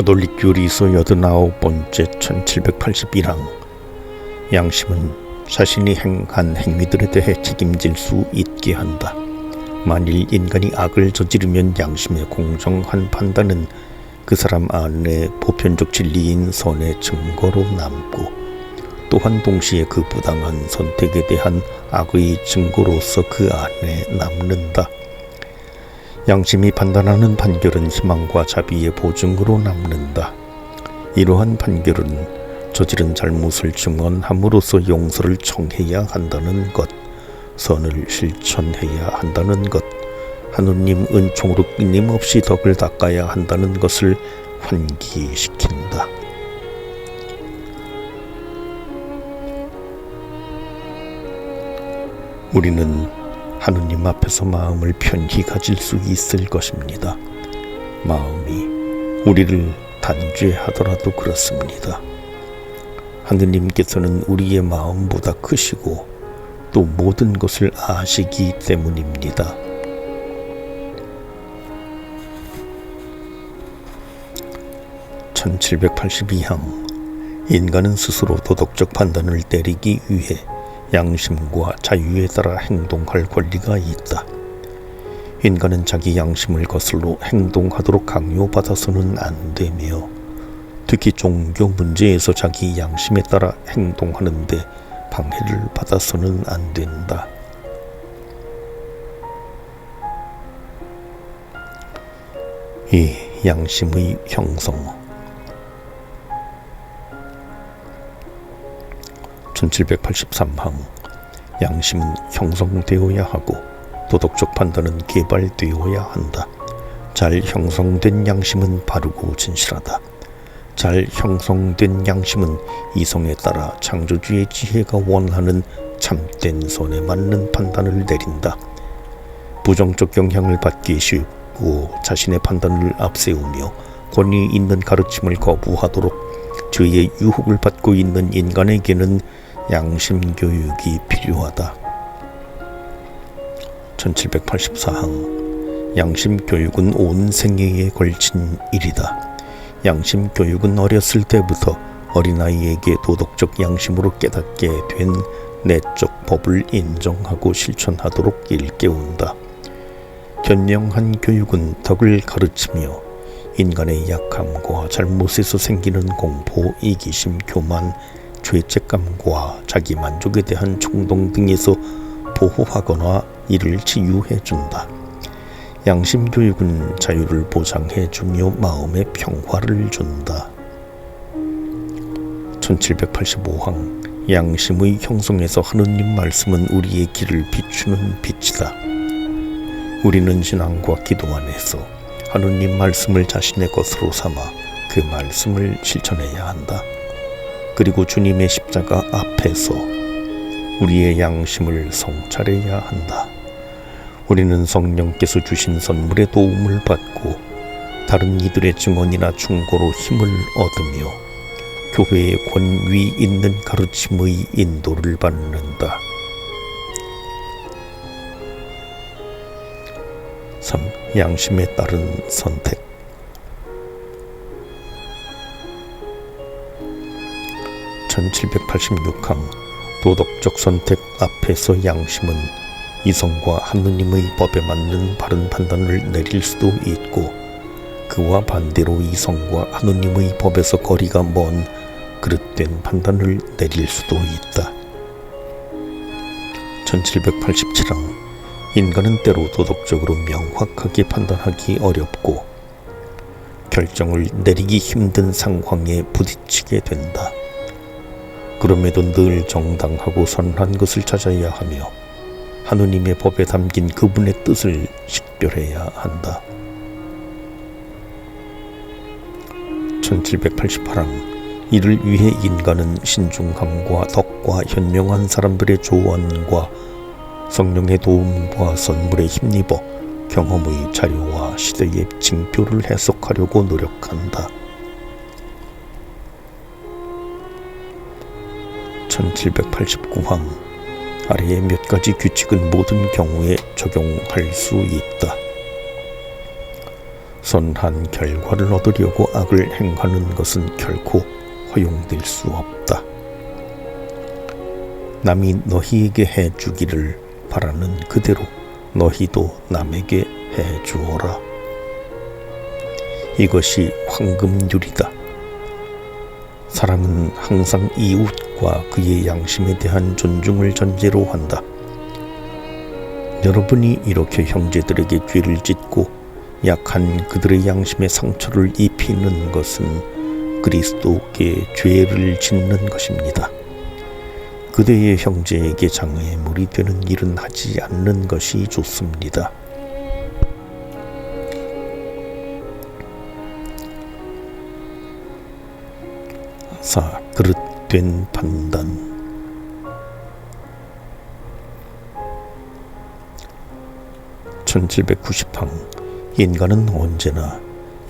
가톨릭 교리서 여든아홉 번째 1781항 양심은 자신이 행한 행위들에 대해 책임질 수 있게 한다. 만일 인간이 악을 저지르면 양심의 공정한 판단은 그 사람 안에 보편적 진리인 선의 증거로 남고 또한 동시에 그 부당한 선택에 대한 악의 증거로서 그 안에 남는다. 양심이 판단하는 판결은 희망과 자비의 보증으로 남는다. 이러한 판결은 저지른 잘못을 증언함으로써 용서를 청해야 한다는 것, 선을 실천해야 한다는 것, 하느님 은총으로 끊임없이 덕을 닦아야 한다는 것을 환기시킨다. 우리는 하느님 앞에서 마음을 편히 가질 수 있을 것입니다. 마음이 우리를 단죄하더라도 그렇습니다. 하느님께서는 우리의 마음보다 크시고 또 모든 것을 아시기 때문입니다. (1782항) 인간은 스스로 도덕적 판단을 때리기 위해 양심과 자유에 따라 행동할 권리가 있다. 인간은 자기 양심을 거슬러 행동하도록 강요받아서는 안 되며 특히 종교 문제에서 자기 양심에 따라 행동하는데 방해를 받아서는 안 된다. 이 양심의 형성 1783항 양심은 형성되어야 하고 도덕적 판단은 개발되어야 한다. 잘 형성된 양심은 바르고 진실하다. 잘 형성된 양심은 이성에 따라 창조주의 지혜가 원하는 참된 선에 맞는 판단을 내린다. 부정적 영향을 받기 쉽고 자신의 판단을 앞세우며 권위 있는 가르침을 거부하도록 저의 유혹을 받고 있는 인간에게는 양심 교육이 필요하다. 1784항 양심 교육은 온 생애에 걸친 일이다. 양심 교육은 어렸을 때부터 어린아이에게 도덕적 양심으로 깨닫게 된 내적 법을 인정하고 실천하도록 일깨운다. 현명한 교육은 덕을 가르치며 인간의 약함과 잘못에서 생기는 공포, 이기심, 교만, 죄책감과 자기 만족에 대한衝動 등에서 보호하거나 이를 치유해 준다. 양심 교육은 자유를 보장해 주며 마음의 평화를 준다. 1785항 양심의 형성에서 하느님 말씀은 우리의 길을 비추는 빛이다. 우리는 신앙과 기도 안에서 하느님 말씀을 자신의 것으로 삼아 그 말씀을 실천해야 한다. 그리고 주님의 십자가 앞에서 우리의 양심을 성찰해야 한다. 우리는 성령께서 주신 선물의 도움을 받고 다른 이들의 증언이나 충고로 힘을 얻으며 교회의 권위 있는 가르침의 인도를 받는다. 3. 양심에 따른 선택 1786항 도덕적 선택 앞에서 양심은 이성과 하느님의 법에 맞는 바른 판단을 내릴 수도 있고 그와 반대로 이성과 하느님의 법에서 거리가 먼 그릇된 판단을 내릴 수도 있다. 1787항 인간은 때로 도덕적으로 명확하게 판단하기 어렵고 결정을 내리기 힘든 상황에 부딪히게 된다. 그럼에도 늘 정당하고 선한 것을 찾아야 하며 하느님의 법에 담긴 그분의 뜻을 식별해야 한다. 1788항 이를 위해 인간은 신중함과 덕과 현명한 사람들의 조언과 성령의 도움과 선물에 힘입어 경험의 자료와 시대의 징표를 해석하려고 노력한다. 1789항 아래의 몇 가지 규칙은 모든 경우에 적용할 수 있다. 선한 결과를 얻으려고 악을 행하는 것은 결코 허용될 수 없다. 남이 너희에게 해 주기를 바라는 그대로 너희도 남에게 해 주어라. 이것이 황금률이다. 사랑은 항상 이웃과 그의 양심에 대한 존중을 전제로 한다. 여러분이 이렇게 형제들에게 죄를 짓고 약한 그들의 양심에 상처를 입히는 것은 그리스도께 죄를 짓는 것입니다. 그대의 형제에게 장애물이 되는 일은 하지 않는 것이 좋습니다. 사 그릇된 판단 (1790항) 인간은 언제나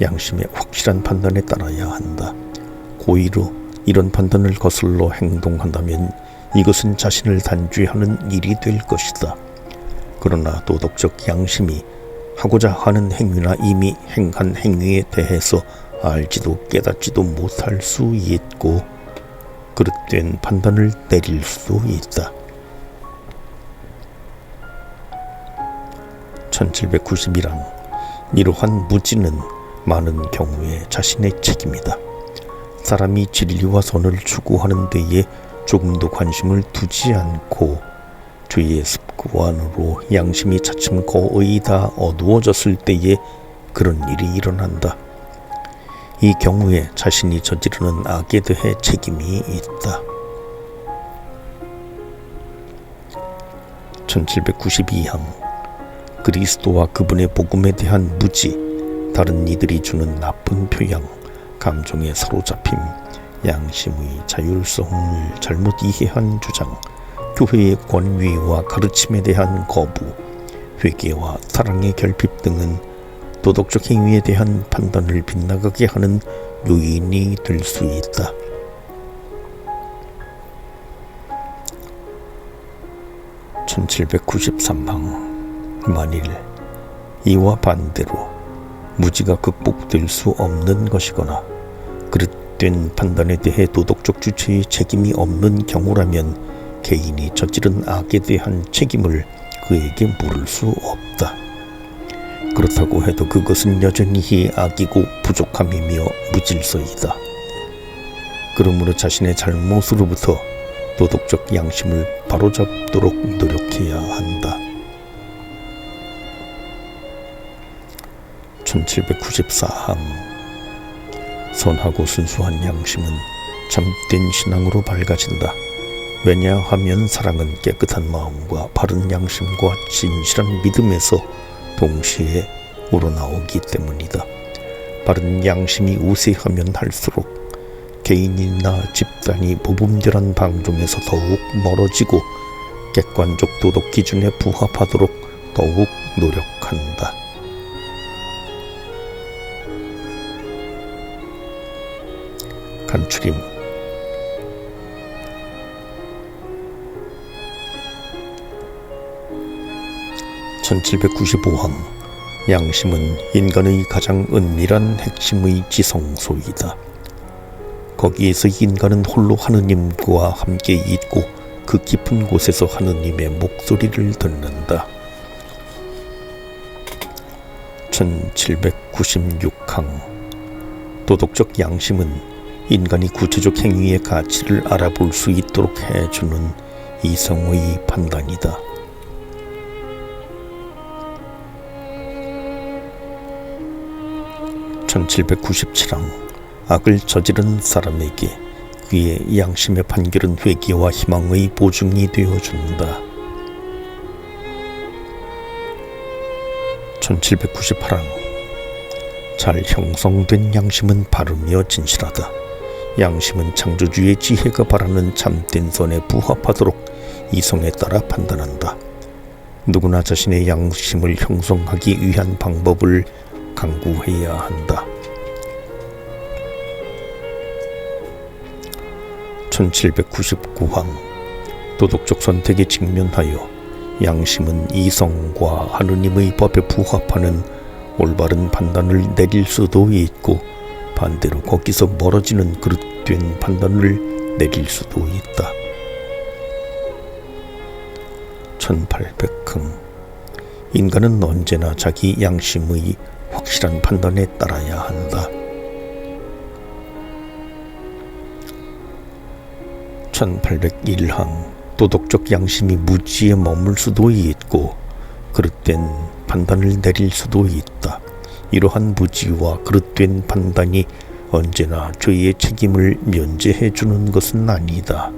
양심의 확실한 판단에 따라야 한다. 고의로 이런 판단을 거슬러 행동한다면 이것은 자신을 단죄하는 일이 될 것이다. 그러나 도덕적 양심이 하고자 하는 행위나 이미 행한 행위에 대해서 알지도 깨닫지도 못할 수 있고 그릇된 판단을 내릴 수도 있다. 1791항 이러한 무지는 많은 경우에 자신의 책임이다. 사람이 진리와 선을 추구하는 데에 조금도 관심을 두지 않고 죄의 습관으로 양심이 차츰 거의 다 어두워졌을 때에 그런 일이 일어난다. 이 경우에 자신이 저지르는 악에 대해 책임이 있다. 1792항 그리스도와 그분의 복음에 대한 무지, 다른 이들이 주는 나쁜 표양, 감정에 사로잡힘, 양심의 자율성을 잘못 이해한 주장, 교회의 권위와 가르침에 대한 거부, 회개와 사랑의 결핍 등은 도덕적 행위에 대한 판단을 빗나가게 하는 요인이 될 수 있다. (1793방) 만일 이와 반대로 무지가 극복될 수 없는 것이거나 그릇된 판단에 대해 도덕적 주체의 책임이 없는 경우라면 개인이 저지른 악에 대한 책임을 그에게 물을 수 없다. 그렇다고 해도 그것은 여전히 악이고 부족함이며 무질서이다. 그러므로 자신의 잘못으로부터 도덕적 양심을 바로잡도록 노력해야 한다. 1794항 선하고 순수한 양심은 참된 신앙으로 밝아진다. 왜냐하면 사랑은 깨끗한 마음과 바른 양심과 진실한 믿음에서 동시에 우러나오기 때문이다. 바른 양심이 우세하면 할수록 개인이나 집단이 무분별한 방종에서 더욱 멀어지고 객관적 도덕 기준에 부합하도록 더욱 노력한다. 간추림 1795항 양심은 인간의 가장 은밀한 핵심의 지성소이다. 거기에서 인간은 홀로 하느님과 함께 있고 그 깊은 곳에서 하느님의 목소리를 듣는다. 1796항 도덕적 양심은 인간이 구체적 행위의 가치를 알아볼 수 있도록 해주는 이성의 판단이다. 1797항 악을 저지른 사람에게 그의 양심의 판결은 회개와 희망의 보증이 되어준다. 1798항 잘 형성된 양심은 바르며 진실하다. 양심은 창조주의 지혜가 바라는 참된 선에 부합하도록 이성에 따라 판단한다. 누구나 자신의 양심을 형성하기 위한 방법을 강구해야 한다. 1799항 도덕적 선택에 직면하여 양심은 이성과 하느님의 법에 부합하는 올바른 판단을 내릴 수도 있고 반대로 거기서 멀어지는 그릇된 판단을 내릴 수도 있다. 1800항 인간은 언제나 자기 양심의 확실한 판단에 따라야 한다. 1801항 도덕적 양심이 무지에 머물 수도 있고 그릇된 판단을 내릴 수도 있다. 이러한 무지와 그릇된 판단이 언제나 죄의 책임을 면제해 주는 것은 아니다.